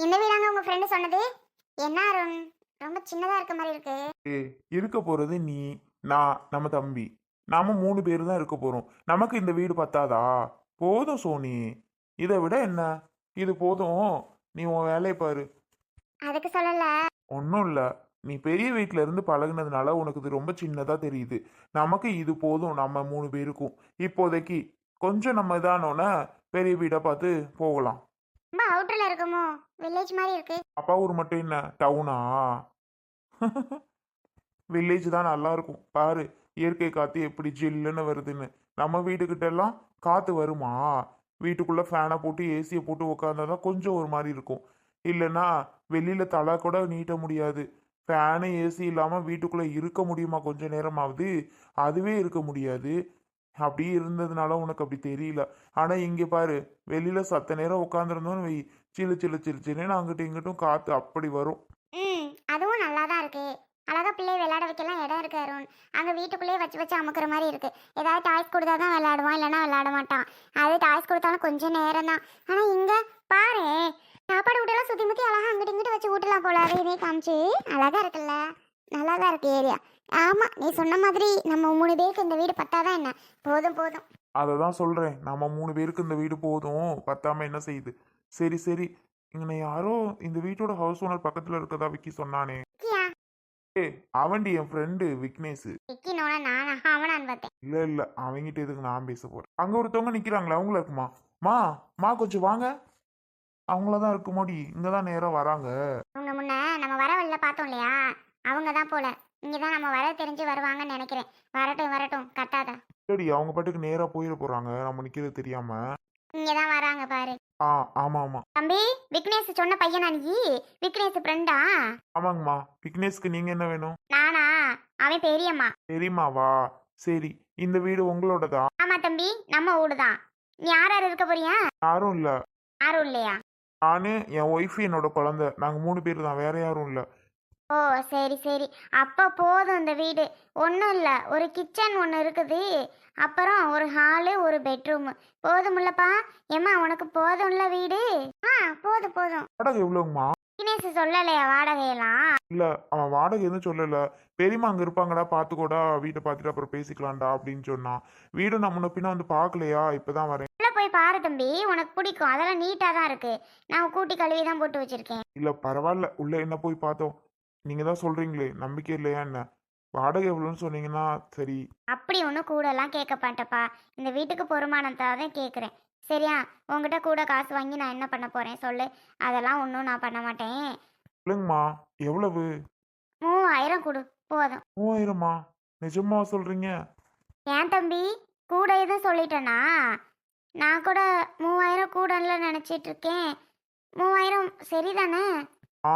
இந்த வீடாங்க உங்க ஃப்ரெண்டு சொன்னது? என்ன அருண்? ரொம்ப சின்னதா இருக்க மாதிரி இருக்கு. இருக்க போறது நீ நான் நம்ம தம்பி. நாம மூணு பேர் தான் இருக்க போறோம். நமக்கு இந்த வீடு பத்தாதா? போதும் சோனி. இதை விட என்ன? இது போதும். நீ உன் வேலையை பாரு. அதுக்கு சொல்லல. ஒன்றும் இல்லை. நீ பெரிய வீட்டில இருந்து பழகுனதுனால உனக்கு இது ரொம்ப சின்னதா தெரியுது. நமக்கு இது போதும் நம்ம மூணு பேருக்கும். இப்போதைக்கு கொஞ்சம் நம்ம இதானோன்னே பெரிய வீடை பார்த்து போகலாம். ரொம்ப அவுட்டர்ல இருக்குமோ? வில்லேஜ் மாதிரி இருக்கு. அப்பா ஊர் மட்டும் என்ன டவுனா வில்லேஜ் தான் நல்லா இருக்கும். பாரு இயற்கை காத்து எப்படி ஜில்லுன்னு வருதுன்னு. நம்ம வீட்டுக்கிட்ட எல்லாம் காத்து வருமா? வீட்டுக்குள்ள ஃபேனை போட்டு ஏசியை போட்டு உட்காந்தாதான் கொஞ்சம் ஒரு மாதிரி இருக்கும். இல்லைன்னா வெளியில தலை கூட நீட்ட முடியாது. ஃபேனு ஏசி இல்லாம வீட்டுக்குள்ள இருக்க முடியுமா கொஞ்ச நேரமாவது? அதுவே இருக்க முடியாது. அப்படி இருந்ததுனால உனக்கு அப்படி தெரியல. ஆனா இங்க பாரு வெளியில சத்த நேரம் உட்காந்துருந்தோன்னு வை. சில்லு சில்லு சில்லு சில்லுன்னு அங்கிட்டும் இங்கிட்டும் காத்து அப்படி வரும். ம் அதுவும் நல்லா தான் இருக்கு. அழகா பிள்ளை விளையாட வைக்கலாம் இடம் இருக்கு அருண். அங்க வீட்டுக்குள்ளேயே வச்சு வச்சு அமுக்குற மாதிரி இருக்கு. ஏதாவது டாய்ஸ் கொடுத்தா தான் விளையாடுவான் இல்லைன்னா விளையாட மாட்டான் அது டாய்ஸ் கொடுத்தாலும் கொஞ்சம் நேரம் தான் ஆனா இங்க பாரு சாப்பாடு வீட்டெல்லாம் சுத்தி முத்தி அழகா அங்கிட்டு இங்கிட்டு வச்சு ஊட்டலாம் போல. அதையுமே காமிச்சு. அழகா இருக்குல்ல. நல்லா தான் இருக்கு ஏரியா. ஆமா நீ சொன்ன மாதிரி நம்ம மூணு பேருக்கு இந்த வீடு பத்தாதான் என்ன? போதும் போதும். அதை தான் சொல்கிறேன் நம்ம மூணு பேருக்கு இந்த வீடு போதும். பத்தாம என்ன செய்யுது? சரி சரி. இங்கே யாரோ இந்த வீட்டோட ஹவுஸ் ஓனர் பக்கத்தில் இருக்கதா விக்கி சொன்னானே. ஏ அவன்டி என் ஃப்ரெண்டு விக்னேஷ். விக்கினோட நான்? அவனான்னு பார்த்தேன் இல்லை இல்லை. அவங்கிட்ட எதுக்கு நான் பேச போகிறேன் அங்கே ஒருத்தவங்க நிற்கிறாங்களே அவங்கள இருக்குமா? மா மா கொஞ்சம் வாங்க. அவங்கள தான் இருக்குமோடி. இங்கே தான் நேராக வராங்க. அவங்க முன்ன நம்ம வர வழியில பார்த்தோம் இல்லையா? அவங்க தான் போல. இங்கே தான் நம்ம வர தெரிஞ்சு வருவாங்கன்னு நினைக்கிறேன். வரட்டும் வரட்டும். கத்தாதா? சரி அவங்க பாட்டுக்கு நேராக போயிட போகிறாங்க நம்ம நிற்கிறது தெரியாம. இங்கே தான் வராங்க பாரு. ஆ ஆமாம் ஆமாம் தம்பி விக்னேஷ் சொன்ன பையனா நீ? விக்னேஷ் ஃப்ரெண்டா ஆமாங்கம்மா. விக்னேஷ்க்கு நீங்கள் என்ன வேணும்? நானா? அவன் பெரியம்மா. தெரியுமாவா சரி. இந்த வீடு உங்களோடதா? ஆமா தம்பி நம்ம ஊடு தான் நீ யார் யார் இருக்க போறியா? யாரும் இல்லை. யாரும் இல்லையா? நானு என் ஒய்ஃப் என்னோட குழந்தை. நாங்கள் மூணு பேர் தான் வேற யாரும் இல்லை. ஓ சரி சரி. அப்போ போதும் இந்த வீடு. ஒன்றும் இல்லை. ஒரு கிச்சன் ஒன்று இருக்குது. அப்புறம் ஒரு ஹாலு ஒரு பெட்ரூமு போதுமில்லப்பா. ஏம்மா உனக்கு போதும்ல வீடு? ஆ போதும் போதும். வாடகை எவ்வளோங்கம்மா தினேஷ் சொல்லலையா வாடகையெல்லாம்? இல்லை அவன் வாடகை எதுவும் சொல்லலை. பெரியம்மா அங்கே இருப்பாங்கடா பார்த்துக்கோடா வீட்டை பார்த்துட்டு அப்புறம் பேசிக்கலாம்டா அப்படின்னு சொன்னான். வீடு நான் முன்ன பின்ன வந்து பார்க்கலையா? இப்போ தான் வரேன். உள்ள போய் பாரு தம்பி. உனக்கு பிடிக்கும். அதெல்லாம் நீட்டாக தான் இருக்கு. நான் கூட்டி கழுவி தான் போட்டு வச்சிருக்கேன். இல்லை பரவாயில்ல. உள்ளே என்ன போய் பார்த்தோம்? நீங்கள் தான் சொல்கிறீங்களே நம்பிக்கை இல்லையா என்ன? வாடகை எவ்வளோன்னு சொன்னீங்கன்னா சரி. அப்படி ஒன்றும் கூடலாம் கேட்க மாட்டேப்பா. இந்த வீட்டுக்கு பொறுமானத்தை தான் கேட்குறேன். சரியா? உங்ககிட்ட கூட காசு வாங்கி நான் என்ன பண்ண போகிறேன் சொல்லு. அதெல்லாம் ஒன்றும் நான் பண்ண மாட்டேன். இல்லைங்கம்மா எவ்வளவு? மூவாயிரம் கொடு போதும். மூவாயிரமா? நிஜமா சொல்கிறீங்க ஏன் தம்பி? கூட எதுவும் சொல்லிட்டேனா? நான் கூட மூவாயிரம் கூடல நினச்சிட்டு இருக்கேன். மூவாயிரம் சரிதானே? ஆ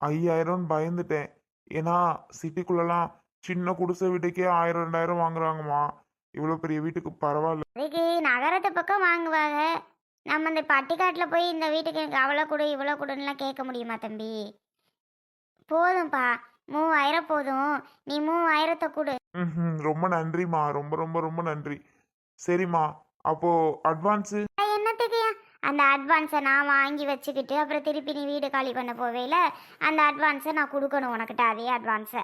ஐயாயிரம்னு பயந்துட்டேன். ஏன்னா சிட்டிக்குள்ளலாம் சின்ன குடிசை வீட்டுக்கே ஆயிரம் ரெண்டாயிரம் வாங்குறாங்கம்மா. இவ்வளோ பெரிய வீட்டுக்கு பரவாயில்ல அதுக்கு நகரத்து பக்கம் வாங்குவாங்க. நம்ம இந்த பட்டிக்காட்டில் போய் இந்த வீட்டுக்கு எனக்கு அவ்வளோ கொடு இவ்வளோ கொடுன்னுலாம் கேட்க முடியுமா தம்பி? போதும்ப்பா மூவாயிரம் போதும். நீ மூவாயிரத்தை கொடு. ம்ஹும். ரொம்ப நன்றிம்மா. ரொம்ப ரொம்ப ரொம்ப நன்றி. சரிம்மா. அப்போ அட்வான்ஸு? அந்த அட்வான்ஸை நான் வாங்கி வச்சுக்கிட்டு அப்புறம் திருப்பி நீ வீடு காலி பண்ண போவேல அந்த அட்வான்ஸை நான் கொடுக்கணும் உனக்கிட்ட அதே அட்வான்ஸை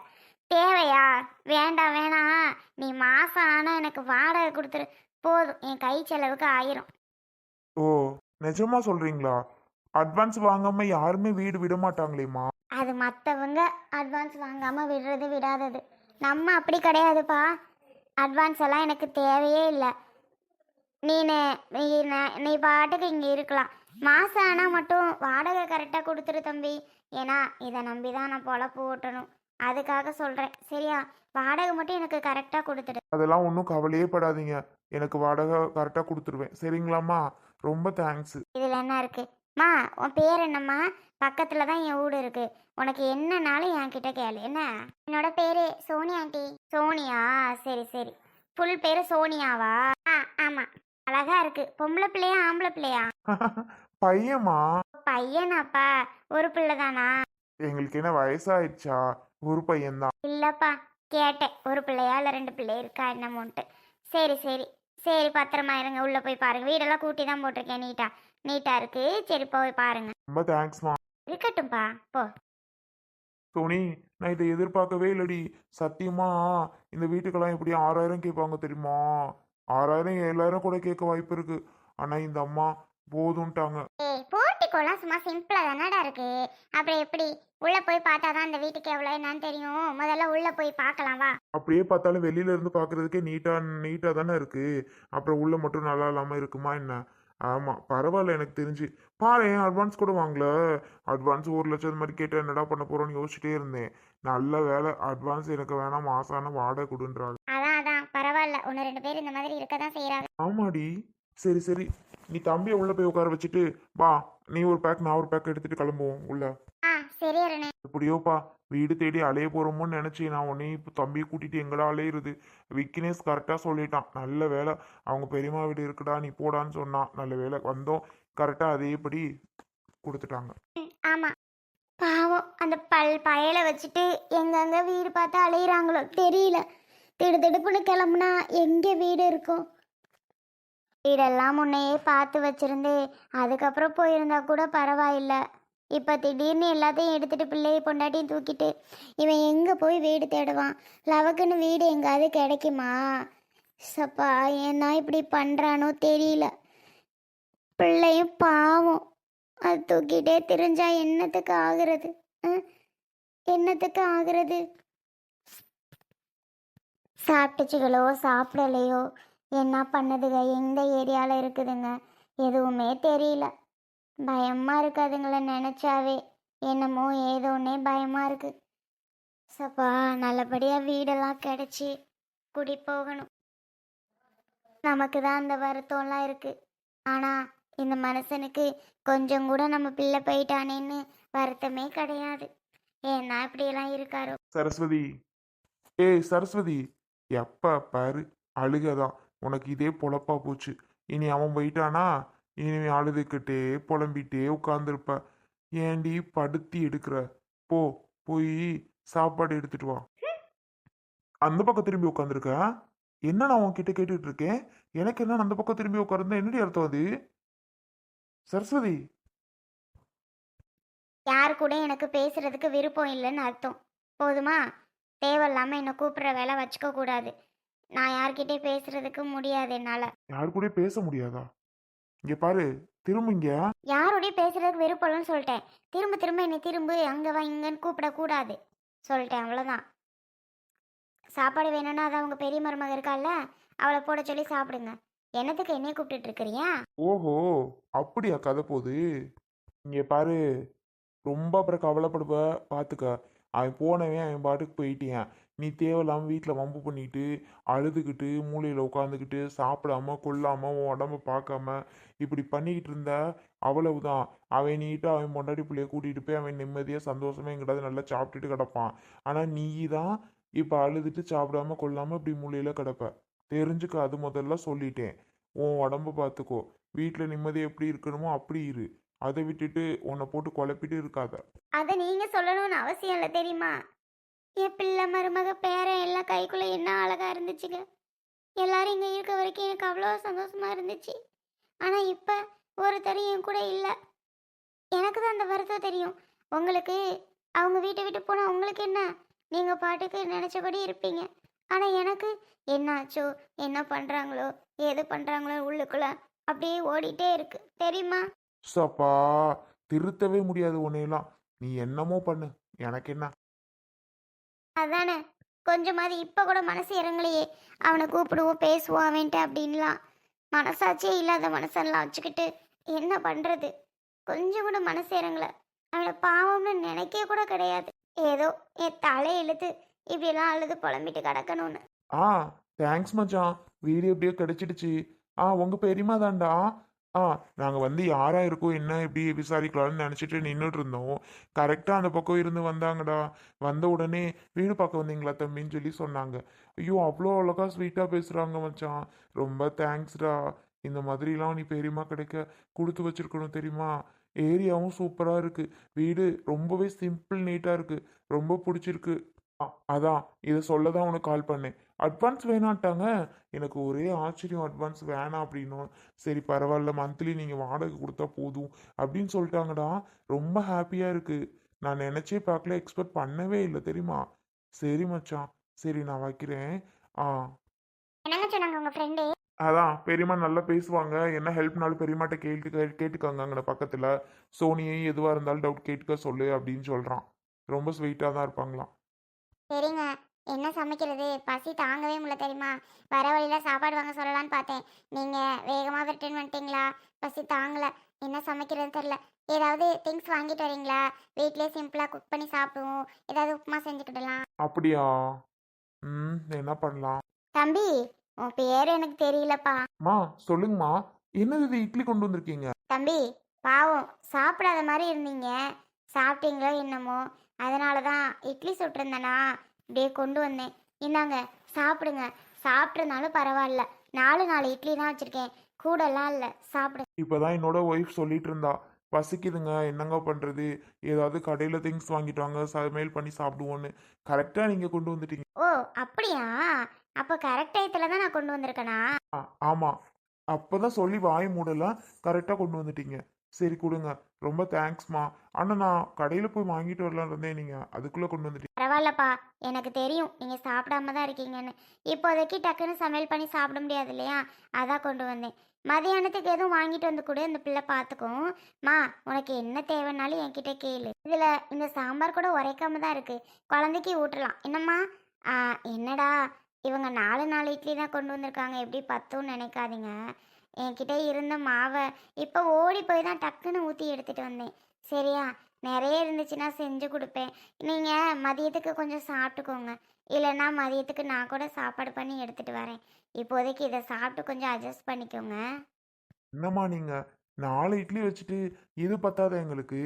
தேவையா? வேண்டாம் வேணாம். நீ மாதம் ஆனால் எனக்கு வாடகை கொடுத்துரு. போதும் என் கை செலவுக்கு ஆயிரும். ஓ நிஜமா சொல்றீங்களா? அட்வான்ஸ் வாங்காம யாருமே வீடு விட மாட்டாங்களேம்மா? அது மற்றவங்க அட்வான்ஸ் வாங்காமல் விடுறது விடாதது. நம்ம அப்படி கிடையாதுப்பா. அட்வான்ஸ் எல்லாம் எனக்கு தேவையே இல்லை. நீ ந- நீ பாட்டுக்கு இங்கே இருக்கலாம். மாதம் ஆனால் மட்டும் வாடகை கரெக்டாக கொடுத்துரு தம்பி. ஏன்னா இதை நம்பி தான் நான் பொழப்பு ஓட்டணும். அதுக்காக சொல்கிறேன் சரியா? வாடகை மட்டும் எனக்கு கரெக்டாக கொடுத்துடு. அதெல்லாம் ஒன்றும் கவலையே படாதீங்க. எனக்கு வாடகை கரெக்டாக கொடுத்துருவேன். சரிங்களாம்மா? ரொம்ப தேங்க்ஸ் இதில் என்ன இருக்கு? மா உன் பேர் என்னம்மா? பக்கத்தில் தான் என் வீடு இருக்கு. உனக்கு என்னன்னாலும் என்கிட்ட கேளு. என்ன? என்னோட பேரு சோனியா ஆண்டி. சோனியா? சரி சரி. ஃபுல் பேரு சோனியாவா? ஆ ஆமாம் அழகா இருக்கு. பொம்பளை பிள்ளையா ஆம்பளை பிள்ளையா? பையம்மா? பையனாப்பா. ஒரு பிள்ளை தானா எங்களுக்கு என்ன வயசாயிடுச்சா? ஒரு பையன்தான். இல்லைப்பா கேட்டேன். ஒரு பிள்ளையா இல்லை ரெண்டு பிள்ளை இருக்கா என்னமோன்ட்டு. சரி சரி. சரி பத்திரமா இருங்க. உள்ளே போய் பாருங்க. வீடெல்லாம் கூட்டி தான் போட்டிருக்கேன். நீட்டா. நீட்டாக இருக்கு. சரி போய் பாருங்க. ரொம்ப தேங்க்ஸ்மா. இருக்கட்டும்பா. போ. சோனி நான் இதை எதிர்பார்க்கவே இல்லடி. சத்தியமா இந்த வீட்டுக்கெல்லாம் எப்படி ஆறாயிரம் கேட்பாங்க தெரியுமா? ஆறாயிரம் ஏழாயிரம் கூட கேட்க வாய்ப்பு இருக்கு. ஆனா இந்த அம்மா போதும்ட்டாங்க. ஏய் போர்ட்டிக்கோலாம் சும்மா சிம்பிளாக தானடா இருக்கு. அப்புறம் எப்படி? உள்ளே போய் பார்த்தா தான் அந்த வீட்டுக்கு எவ்வளோ என்னன்னு தெரியும். முதல்ல உள்ளே போய் பார்க்கலாம் வா. அப்படியே பார்த்தாலும் வெளியில இருந்து பார்க்கிறதுக்கே நீட்டா நீட்டா தானே இருக்கு. அப்புறம் உள்ள மட்டும் நல்லா இல்லாம இருக்குமா என்ன? ஆமா பரவாயில்ல எனக்கு தெரிஞ்சு. பாரு அட்வான்ஸ் கூட வாங்கல? அட்வான்ஸ் ஒரு லட்சம் மாதிரி கேட்டு என்னடா பண்ண போறோம்னு யோசிச்சுட்டே இருந்தேன். நல்ல வேலை. அட்வான்ஸ் எனக்கு வேணாம். மாசான வாடகை கொடுன்றாங்க. ஒன்று ரெண்டு பேர் இந்த மாதிரி இருக்க தான் செய்கிறாங்க ஆமாடி. சரி சரி. நீ தம்பியை உள்ள போய் உட்கார வச்சுட்டு வா. நீ ஒரு பேக் நான் ஒரு பேக் எடுத்துட்டு கிளம்புவோம். உள்ள. ஆ சரி அருணே. எப்படியோப்பா. வீடு தேடி அலைய போறோமோன்னு நினைச்சு நான் உடனே இப்போ தம்பியை கூட்டிட்டு எங்கடா அலையிறது? விக்னேஷ் கரெக்டா சொல்லிட்டான். நல்ல வேலை அவங்க பெரியம்மா வீடு இருக்குடா நீ போடான்னு சொன்னான் நல்ல வேலை வந்தோம். கரெக்டா அதேபடி கொடுத்துட்டாங்க. ம், ஆமா. பாவம் அந்த பல் பயலை வச்சுட்டு எங்கெங்க வீடு பார்த்து அலையிறாங்களோ தெரியல. திடுதிடுப்புன்னு கிளம்புனா எங்கே வீடு இருக்கும்? வீடெல்லாம் முன்னையே பார்த்து வச்சிருந்து அதுக்கப்புறம் போயிருந்தா கூட பரவாயில்ல. இப்போ திடீர்னு எல்லாத்தையும் எடுத்துட்டு பிள்ளையை பொண்டாட்டியும் தூக்கிட்டு இவன் எங்கே போய் வீடு தேடுவான்? லவக்குன்னு வீடு எங்காவது கிடைக்குமா? சப்பா ஏன்னா இப்படி பண்ணுறானோ தெரியல. பிள்ளையும் பாவம். அது தூக்கிட்டே திரிஞ்சா என்னத்துக்கு ஆகுறது? என்னத்துக்கு ஆகுறது? சாப்பிட்டுச்சுகளோ சாப்பிடலையோ? என்ன பண்ணுதுங்க எந்த ஏரியாவில் இருக்குதுங்க? எதுவுமே தெரியல. பயமாக இருக்காதுங்களை நினச்சாவே. என்னமோ ஏதோன்னே பயமாக இருக்கு. சப்பா நல்லபடியாக வீடெல்லாம் கிடச்சி குடி போகணும். நமக்கு தான் அந்த வருத்தம்லாம் இருக்கு. ஆனால் இந்த மனுஷனுக்கு கொஞ்சம் கூட நம்ம பிள்ளை போயிட்டானேன்னு வருத்தமே கிடையாது. ஏன்னா இப்படியெல்லாம் இருக்காரோ? சரஸ்வதி. ஏய் சரஸ்வதி. எப்ப பாரு அழுகதான். உனக்கு இதே பொழப்பா போச்சு. இனி அவன் போயிட்டானா? இனி அழுதுகிட்டே புலம்பிட்டே உட்காந்துருப்ப ஏண்டி படுத்தி எடுக்கிற? போ போய் சாப்பாடு எடுத்துட்டு வா. அந்த பக்கம் திரும்பி உட்காந்துருக்க என்ன நான் உன்கிட்ட கேட்டுட்டு இருக்கேன்? எனக்கு என்ன அந்த பக்கம் திரும்பி உட்கார்ந்தா என்னடி அர்த்தம் அது? சரஸ்வதி! யார் கூட எனக்கு பேசுறதுக்கு விருப்பம் இல்லைன்னு அர்த்தம். போதுமா? தேவையில்லாமல் என்னை கூப்பிடுற வேலை வச்சுக்க கூடாது. நான் யார்கிட்டே பேசுறதுக்கு முடியாது என்னால். யாரு கூட பேச முடியாதா? இங்க பாரு திரும்பிங்க யாரோடய பேசுறதுக்கு விருப்பம் இல்லைன்னு சொல்லிட்டேன். திரும்ப திரும்ப என்னை திரும்ப அங்கே வா இங்கன்னு கூப்பிடக்கூடாது சொல்லிட்டேன் அவ்வளோதான் சாப்பாடு வேணும்னா அது அவங்க பெரிய மருமக இருக்கால்ல அவளை போட சொல்லி சாப்பிடுங்க. என்னத்துக்கு என்னைய கூப்பிட்டுட்டு இருக்கிறியா? ஓஹோ அப்படியா கதை போகுது இங்க பாரு ரொம்ப அப்புறம் கவலைப்படுவ பார்த்துக்க அவன் போனவன் அவன் பாட்டுக்கு போயிட்டியான் நீ தேவையில்லாமல் வீட்டில் வம்பு பண்ணிட்டு அழுதுகிட்டு மூலையில் உட்காந்துக்கிட்டு சாப்பிடாம கொல்லாமல் உன் உடம்ப பார்க்காம இப்படி பண்ணிக்கிட்டு இருந்தா அவ்வளவுதான். அவன் நீட்டு அவன் பொண்டாட்டி பிள்ளைய கூட்டிகிட்டு போய் அவன் நிம்மதியாக சந்தோஷமே எங்கிட்டாவது நல்லா சாப்பிட்டுட்டு கிடப்பான். ஆனால் நீ தான் இப்போ அழுதுட்டு சாப்பிடாம கொல்லாமல் இப்படி மூலையில் கிடப்ப. தெரிஞ்சுக்க அது முதல்ல சொல்லிட்டேன். உன் உடம்ப பார்த்துக்கோ வீட்டில் நிம்மதி எப்படி இருக்கணுமோ அப்படி இரு. அதை விட்டுட்டு உன்னை போட்டு குழப்பிட்டு இருக்காத. அதை நீங்க சொல்லணும்னு அவசியம் இல்லை தெரியுமா? என் பிள்ளை மருமக பேரன் எல்லாம் கைக்குள்ள என்ன அழகா இருந்துச்சுங்க? எல்லாரும் இங்க இருக்க வரைக்கும் எனக்கு அவ்வளோ சந்தோஷமா இருந்துச்சு. ஆனா இப்ப ஒருத்தரும் என் கூட இல்லை. எனக்கு தான் அந்த வருத்தம் தெரியும். உங்களுக்கு அவங்க வீட்டை விட்டு போனா உங்களுக்கு என்ன? நீங்க பாட்டுக்கு நினைச்சபடி இருப்பீங்க. ஆனா எனக்கு என்னாச்சோ என்ன பண்றாங்களோ ஏது பண்றாங்களோ உள்ளுக்குள்ள அப்படியே ஓடிட்டே இருக்கு. தெரியுமா? சப்பா திருத்தவே முடியாது உன்னையெல்லாம். நீ என்னமோ பண்ணு. எனக்கு என்ன? அதானே. கொஞ்சமாவது இப்போ கூட மனசு இறங்கலையே. அவனை கூப்பிடுவோம் பேசுவோம் அவன்ட்டு அப்படின்லாம். மனசாட்சியே இல்லாத மனசெல்லாம் வச்சுக்கிட்டு என்ன பண்ணுறது கொஞ்சம் கூட மனசு இறங்கல. அவனை பாவம்னு நினைக்க கூட கிடையாது. ஏதோ என் தலை இழுத்து இப்படியெல்லாம் அழுது புலம்பிட்டு கிடக்கணும்னு. ஆ தேங்க்ஸ் மச்சான். வீடு எப்படியோ கிடைச்சிடுச்சு. ஆ உங்க பெரியமா தான்டா. ஆ நாங்கள் வந்து யாராக இருக்கோம் என்ன இப்படி விசாரிக்கலாம்னு நினச்சிட்டு நின்றுட்டு இருந்தோம். கரெக்டாக அந்த பக்கம் இருந்து வந்தாங்கடா. வந்த உடனே வீடு பார்க்க வந்தீங்களா தம்பின்னு சொல்லி சொன்னாங்க. ஐயோ அவ்வளோ அழகா ஸ்வீட்டாக பேசுகிறாங்க மச்சான். ரொம்ப தேங்க்ஸ்டா இந்த மாதிரிலாம் நீ பெரியமா கிடைக்க கொடுத்து வச்சிருக்கணும் தெரியுமா? ஏரியாவும் சூப்பராக இருக்குது வீடு ரொம்பவே சிம்பிள் நீட்டாக இருக்கு. ரொம்ப பிடிச்சிருக்கு. அதான். இதை சொல்ல தான் உனக்கு கால் பண்ணேன். அட்வான்ஸ் வேணாட்டாங்க எனக்கு ஒரே ஆச்சரியம். அட்வான்ஸ் வேணாம் அப்படின்னும் சரி பரவாயில்ல மந்த்லி நீங்கள் வாடகை கொடுத்தா போதும் அப்படின்னு சொல்லிட்டாங்கடா. ரொம்ப ஹாப்பியாக இருக்கு. நான் நினச்சே பார்க்கல எக்ஸ்பெக்ட் பண்ணவே இல்லை தெரியுமா? சரி மச்சான். சரி நான் வைக்கிறேன். ஆ. அதான் பெரியம்மா நல்லா பேசுவாங்க. என்ன ஹெல்ப்னாலும் பெரியம்மாட்ட கேட்டு கேட்டுக்கோங்க அங்கே பக்கத்தில். சோனியை எதுவாக இருந்தாலும் டவுட் கேட்டுக்க சொல்லு அப்படின்னு சொல்கிறான் ரொம்ப ஸ்வீட்டாக தான் இருப்பாங்களாம். சரிங்க. என்ன சமைக்கிறது? பசி தாங்கவே முடியல தெரியுமா? வர வழியில சாப்பாடு வாங்க சொல்லலாம்னு பார்த்தேன். நீங்க வேகமா ரிட்டர்ன் வந்துட்டீங்களா? பசி தாங்கல. என்ன சமைக்கிறதுன்னு தெரியல. ஏதாவது திங்ஸ் வாங்கிட்டு வரீங்களா? வீட்லயே சிம்பிளா குக் பண்ணி சாப்பிடுவோம். ஏதாவது உப்புமா செஞ்சுக்கிடலாம் அப்படியா? ம் என்ன பண்ணலாம்? தம்பி உன் பேர் எனக்கு தெரியலப்பா. அம்மா சொல்லுங்கம்மா. என்னது இது இட்லி கொண்டு வந்திருக்கீங்க? தம்பி பாவம் சாப்பிடாத மாதிரி இருந்தீங்க. சாப்பிட்டீங்களோ என்னமோ? அதனால தான் இட்லி சுட்டிருந்தேனா அப்படியே கொண்டு வந்தேன். இந்தாங்க சாப்பிடுங்க. சாப்பிட்றதுனாலும் பரவாயில்ல. நாலு நாலு இட்லி தான் வச்சுருக்கேன். கூடலாம் இல்லை. சாப்பிடுங்க இப்போதான் என்னோட ஒய்ஃப் சொல்லிட்டு இருந்தா. பசிக்குதுங்க என்னங்க பண்ணுறது ஏதாவது கடையில் திங்ஸ் வாங்கிட்டு வாங்க சமையல் பண்ணி சாப்பிடுவோன்னு. கரெக்டாக நீங்கள் கொண்டு வந்துட்டீங்க. ஓ அப்படியா? அப்போ கரெக்ட் டயத்தில் தான் நான் கொண்டு வந்திருக்கேனா? ஆ ஆமாம் அப்போ தான் சொல்லி வாய் மூடலாம் கரெக்டாக கொண்டு வந்துட்டீங்க. சரி கொடுங்க. ரொம்ப தேங்க்ஸ்மா ஆனால் நான் கடையில் போய் வாங்கிட்டு வரலான்னு இருந்தேன். நீங்கள் அதுக்குள்ளே கொண்டு வந்துட்டீங்க. பரவாயில்லப்பா. எனக்கு தெரியும். நீங்கள் சாப்பிடாம தான் இருக்கீங்கன்னு. இப்போதைக்கு டக்குன்னு சமையல் பண்ணி சாப்பிட முடியாது இல்லையா? அதான் கொண்டு வந்தேன். மதியானத்துக்கு எதுவும் வாங்கிட்டு வந்து கூட. இந்த பிள்ளை பார்த்துக்கும். மா உனக்கு என்ன தேவைன்னாலும் என்கிட்ட கேளு. இதில் இந்த சாம்பார் கூட உரைக்காம தான் இருக்கு. குழந்தைக்கு ஊட்டலாம். என்னம்மா? என்னடா? இவங்க நாலு நாலு இட்லி தான் கொண்டு வந்திருக்காங்க. எப்படி பத்தும்னு நினைக்காதீங்க. என்கிட்ட இருந்த மாவை இப்போ ஓடி போய் தான் டக்குன்னு ஊற்றி எடுத்துட்டு வந்தேன். சரியா? நிறைய இருந்துச்சுன்னா செஞ்சு கொடுப்பேன். நீங்கள் மதியத்துக்கு கொஞ்சம் சாப்பிட்டுக்கோங்க. இல்லைன்னா மதியத்துக்கு நான் கூட சாப்பாடு பண்ணி எடுத்துகிட்டு வரேன். இப்போதைக்கு இதை சாப்பிட்டு கொஞ்சம் அட்ஜஸ்ட் பண்ணிக்கோங்க. என்னம்மா நீங்கள் நாலு இட்லி வச்சுட்டு இது பத்தாத எங்களுக்கு?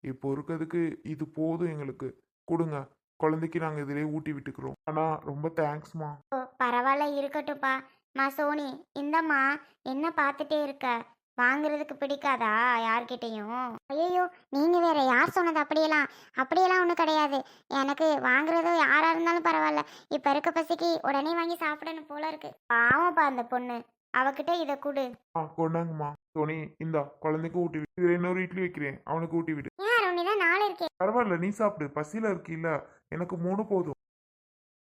இப்போ இருக்கிறதுக்கு இது போதும் எங்களுக்கு. கொடுங்க. குழந்தைக்கு நாங்கள் இதிலே ஊட்டி விட்டுக்கிறோம். ஆனால் ரொம்ப தேங்க்ஸ்மா ஓ பரவாயில்ல. இருக்கட்டும்ப்பா. மா சோனி இந்தம்மா என்ன பார்த்துட்டே இருக்க? வாங்குறதுக்கு பிடிக்காதா யார்கிட்டயும்? ஐயோ நீங்கள் வேற யார் சொன்னது அப்படியெல்லாம்? அப்படியெல்லாம் ஒன்றும் கிடையாது. எனக்கு வாங்குறது யாராக இருந்தாலும் பரவாயில்ல. இப்போ இருக்க பசிக்கு உடனே வாங்கி சாப்பிடணும் போல இருக்கு. பாவம்ப்பா அந்த பொண்ணு. அவகிட்ட இதை கொடு. ஆ கொண்டாங்கம்மா. சோனி இந்தா குழந்தைக்கு ஊட்டி விடு. இதில் இன்னொரு இட்லி வைக்கிறேன். அவனுக்கு ஊட்டி விடு. ஏன் அருணி தான் நாலு இருக்கே. பரவாயில்ல நீ சாப்பிடு. பசியில் இருக்கீல்ல. எனக்கு மூணு போதும்.